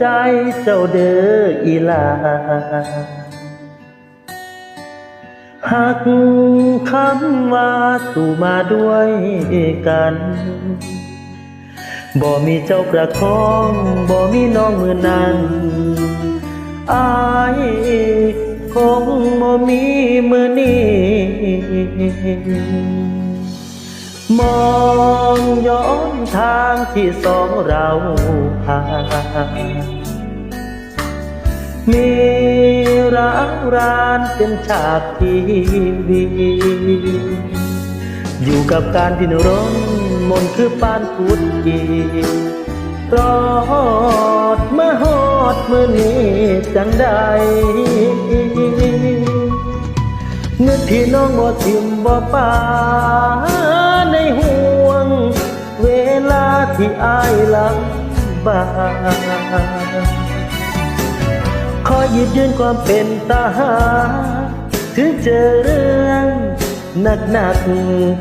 ใจเจ้าเด้ออีลาหักคำว่าสู่มาด้วยกัน บ่มีเจ้าประคองบ่มีน้องมือนั้นอายคงบ่มีมือนี้ มองย้อนทางที่สองเราผ่านมีร้างรานเป็นฉากทีวีอยู่กับการดินรนมนคือปานพุดกีรอดมาฮอดมือนี้จังใดเงินที่น้องบ่ทิมบ่ปา ที่อายลำบากขอหยิบยืนความเป็นตาหา ถึงเจอเรื่องหนักหนัก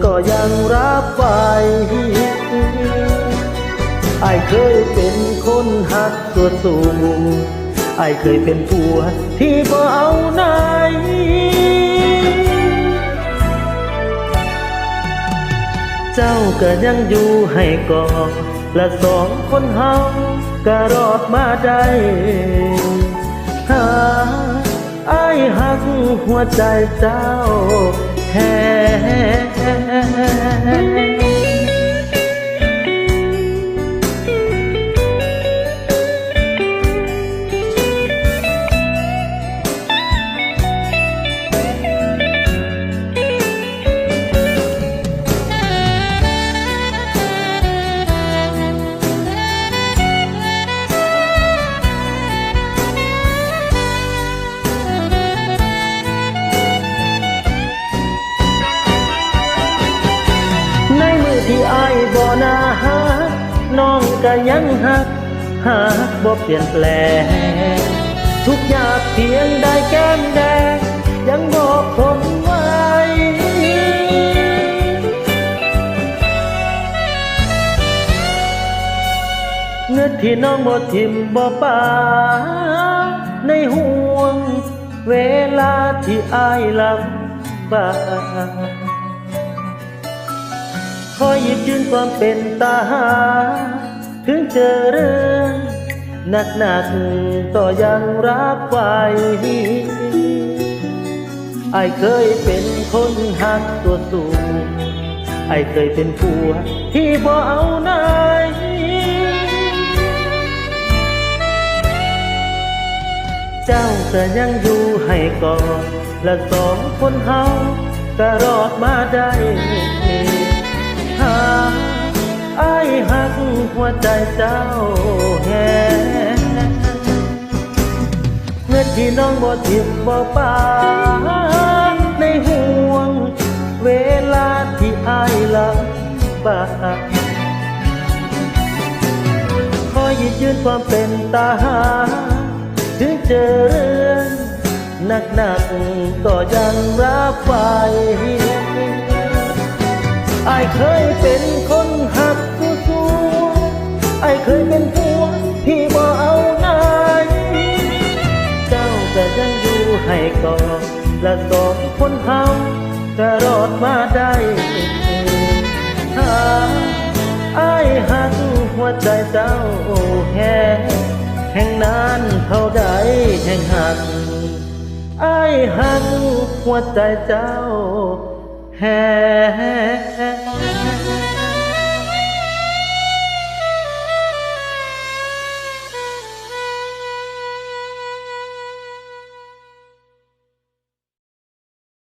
ก็ยังรับไหวไอายเคยเป็นคนหักตัวสูงไอายเคยเป็นผัวที่บ่เอาไหน เจ้าก็ยังอยู่ให้กอดและสองคนเฮาก็รอดมาได้หาไอ้หักหัวใจเจ้าแท้ ที่อายบ่นาหักน้องก็ยังหักหักบ่เปลี่ยนแปลง ทุกอย่างเพียงได้แก้มแดง ยังบอกคนไว้เงินที่น้องบ่ทิมบ่ป่าในห่วง เวลาที่อายลำบาก ขอหยิบยืนความเป็นตาหา ถึงเจอเรื่องหนักหนักๆก็ยังรับไว้ไอเคยเป็นคนหักตัวสูง ไอเคยเป็นผัวที่บ่เอาไหนเจ้าก็ยังอยู่ให้ก่อน และสองคนเฮาก็รอดมาได้ หัวใจเจ้าแฮเงินที่น้องบ่ทิมบ่ปาในห่วง เวลาที่อายลำบากขอหยิบยืนความเป็นตาหา ถึงเจอเรื่องหนักหนักๆก็ยังรับไว้ไอเคยเก่อและสองคนเฮาจะรอดมาได้หาไอ้ายหักหัวใจเจ้าแห่แห่งนานเท่าใดแห่งหักไอ้ายหักหัวใจเจ้าแห่